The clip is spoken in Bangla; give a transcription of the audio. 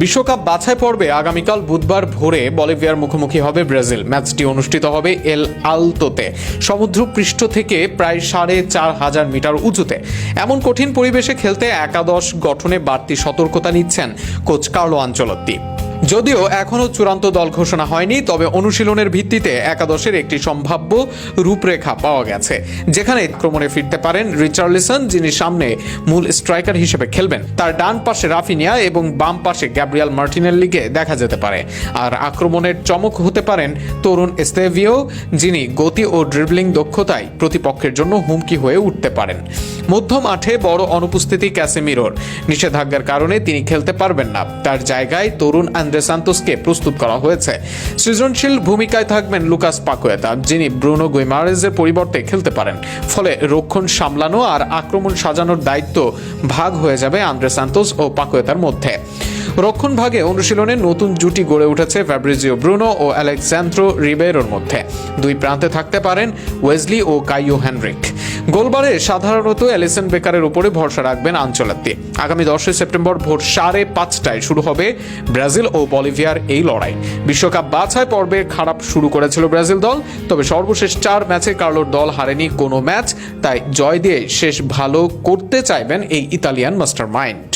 বিশ্বকাপ বাছাই পর্বে আগামীকাল বুধবার ভোরে বলিভিয়ার মুখোমুখি হবে ব্রাজিল। ম্যাচটি অনুষ্ঠিত হবে এল আলতোতে। সমুদ্র পৃষ্ঠ থেকে প্রায় সাড়ে চার হাজার মিটার উঁচুতে। এমন কঠিন পরিবেশে খেলতে একাদশ গঠনে বাড়তি সতর্কতা নিচ্ছেন কোচ কার্লো আঞ্চলত্তি। যদিও এখনও চূড়ান্ত দল ঘোষণা হয়নি, তবে অনুশীলনের ভিত্তিতে একাদশের একটি সম্ভাব্য রূপরেখা পাওয়া গেছে, যেখানে আক্রমণে ফিরতে পারেন রিচার্লিসন, যিনি সামনে মূল স্ট্রাইকার হিসেবে খেলবেন। তার ডান পাশে রাফিনিয়া এবং বাম পাশে গ্যাব্রিয়াল মার্টিনের লিগে দেখা যেতে পারে। আর আক্রমণের চমক হতে পারেন তরুণ এস্তেভিও, যিনি গতি ও ড্রিবলিং দক্ষতায় প্রতিপক্ষের জন্য হুমকি হয়ে উঠতে পারেন। মধ্য মাঠে বড় অনুপস্থিতি ক্যাসেমিরোর। নিষেধাজ্ঞার কারণে তিনি খেলতে পারবেন না। তার জায়গায় তরুণ আন্দ্রে সান্তোসকে প্রস্তুত করা হয়েছে। সৃজনশীল ভূমিকায় থাকবেন লুকাস পাকোয়েতা, যিনি ব্রুনো গুইমারেজের পরিবর্তে খেলতে পারেন। ফলে রক্ষণ সামলানো আর আক্রমণ সাজানোর দায়িত্ব ভাগ হয়ে যাবে আন্দ্রে সান্তোস ও পাকোয়েতার মধ্যে। রক্ষণ ভাগে অনুশীলনে নতুন জুটি গড়ে উঠেছে ফ্যাব্রিজিও ব্রুনো ও অ্যালেক্সান্দ্রো রিবেরোর মধ্যে। দুই প্রান্তে থাকতে পারেন ওয়েজলি ও কাইও হ্যানরিক গোলবারে সাধারণত অ্যালিসন বেকারের উপরে ভরসা রাখবেন আঞ্চলাত্তি। আগামী দশই সেপ্টেম্বর ভোর সাড়ে পাঁচটায় শুরু হবে ব্রাজিল ও বলিভিয়ার এই লড়াই। বিশ্বকাপ বাছাই পর্বে খারাপ শুরু করেছিল ব্রাজিল দল, তবে সর্বশেষ চার ম্যাচে কার্লোর দল হারেনি কোনো ম্যাচ, তাই জয় দিয়ে শেষ ভালো করতে চাইবেন এই ইতালিয়ান মাস্টার মাইন্ড